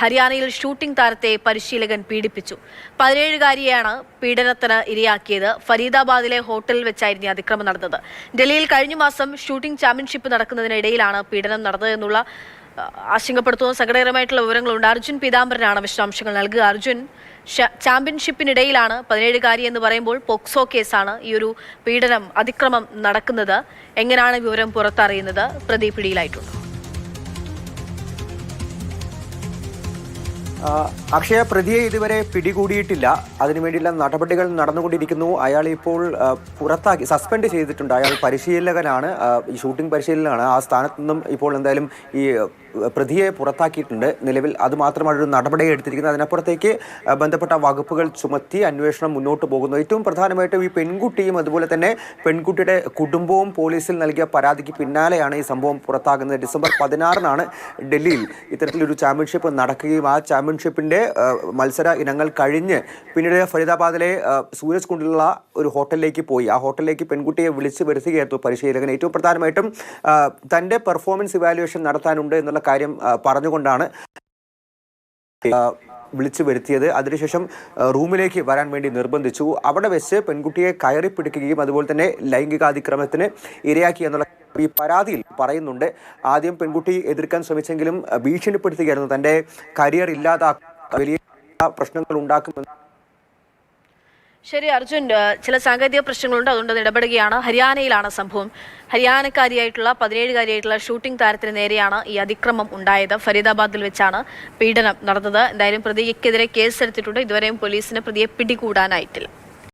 ഹരിയാനയിൽ ഷൂട്ടിംഗ് താരത്തെ പരിശീലകൻ പീഡിപ്പിച്ചു. പതിനേഴുകാരിയെയാണ് പീഡനത്തിന് ഇരയാക്കിയത്. ഫരീദാബാദിലെ ഹോട്ടലിൽ വെച്ചായിരുന്നു അതിക്രമം നടന്നത്. ഡൽഹിയിൽ കഴിഞ്ഞ മാസം ഷൂട്ടിംഗ് ചാമ്പ്യൻഷിപ്പ് നടക്കുന്നതിനിടയിലാണ് പീഡനം നടന്നതെന്നുള്ള ആശങ്കപ്പെടുത്തുന്ന. സങ്കടകരമായിട്ടുള്ള വിവരങ്ങളുണ്ട്. അർജുൻ പീതാംബരനാണ് വിശദാംശങ്ങൾ നൽകുക. അർജുൻ ചാമ്പ്യൻഷിപ്പിനിടയിലാണ് പതിനേഴുകാരി എന്ന് പറയുമ്പോൾ പോക്സോ കേസാണ് ഈ ഒരു പീഡനം അതിക്രമം നടക്കുന്നത്. എങ്ങനെയാണ് വിവരം പുറത്തറിയുന്നത്? പ്രതി പിടിയിലായിട്ടുണ്ട് അക്ഷയ പ്രതിയെ ഇതുവരെ പിടികൂടിയിട്ടില്ല. അതിനുവേണ്ടിയുള്ള നടപടികൾ നടന്നുകൊണ്ടിരിക്കുന്നു. അയാൾ ഇപ്പോൾ പുറത്താക്കി സസ്പെൻഡ് ചെയ്തിട്ടുണ്ട്. അയാൾ പരിശീലകനാണ് ഈ ഷൂട്ടിംഗ് പരിശീലകനാണ്. ആ സ്ഥാനത്തു നിന്നും ഇപ്പോൾ എന്തായാലും ഈ പ്രതിയെ പുറത്താക്കിയിട്ടുണ്ട്. നിലവിൽ അത് മാത്രമാണ് ഒരു നടപടി എടുത്തിരിക്കുന്നത്. അതിനപ്പുറത്തേക്ക് ബന്ധപ്പെട്ട വകുപ്പുകൾ ചുമത്തി അന്വേഷണം മുന്നോട്ട് പോകുന്നു. ഏറ്റവും പ്രധാനമായിട്ടും ഈ പെൺകുട്ടിയും അതുപോലെ തന്നെ പെൺകുട്ടിയുടെ കുടുംബവും പോലീസിൽ നൽകിയ പരാതിക്ക് പിന്നാലെയാണ് ഈ സംഭവം പുറത്താകുന്നത്. ഡിസംബർ പതിനാറിനാണ് ഡൽഹിയിൽ ഇത്തരത്തിലൊരു ചാമ്പ്യൻഷിപ്പ് നടക്കുകയും ആ ചാമ്പ്യൻഷിപ്പിന്റെ ആ, മത്സര ഇനങ്ങൾ കഴിഞ്ഞ് പിന്നീട് ഫരീദാബാദിലെ സൂരജ് കുണ്ടിലുള്ള ഒരു ഹോട്ടലിലേക്ക് പോയി. ആ ഹോട്ടലിലേക്ക് പെൺകുട്ടിയെ വിളിച്ച് വരുത്തുകയായിരുന്നു പരിശീലകൻ. ഏറ്റവും പ്രധാനമായിട്ടും തന്റെ പെർഫോമൻസ് ഇവാലുവേഷൻ നടത്താനുണ്ട് എന്നുള്ള കാര്യം പറഞ്ഞുകൊണ്ടാണ് വിളിച്ചു വരുത്തിയത്. അതിനുശേഷം റൂമിലേക്ക് വരാൻ വേണ്ടി നിർബന്ധിച്ചു. അവിടെ വെച്ച് പെൺകുട്ടിയെ കയറി പിടിക്കുകയും അതുപോലെ തന്നെ ലൈംഗികാതിക്രമത്തിന് ഇരയാക്കി എന്നുള്ള ഈ പരാതിയിൽ പറയുന്നുണ്ട്. ആദ്യം പെൺകുട്ടി എതിർക്കാൻ ശ്രമിച്ചെങ്കിലും ഭീഷണിപ്പെടുത്തുകയായിരുന്നു. തന്റെ കരിയർ ഇല്ലാതാക്കുക വലിയ പ്രശ്നങ്ങൾ ഉണ്ടാക്കുമെന്ന്. ശരി അർജുൻ ചില സാങ്കേതിക പ്രശ്നങ്ങളുണ്ട്. അതുകൊണ്ട് അത് ഇടപെടുകയാണ്. ഹരിയാനയിലാണ് സംഭവം. ഹരിയാനക്കാരിയായിട്ടുള്ള പതിനേഴുകാരിയായിട്ടുള്ള ഷൂട്ടിംഗ് താരത്തിന് നേരെയാണ് ഈ അതിക്രമം ഉണ്ടായത്. ഫരീദാബാദിൽ വെച്ചാണ് പീഡനം നടന്നത്. എന്തായാലും പ്രതിക്കെതിരെ കേസെടുത്തിട്ടുണ്ട്. ഇതുവരെയും പോലീസിന് പ്രതിയെ പിടികൂടാനായിട്ടില്ല.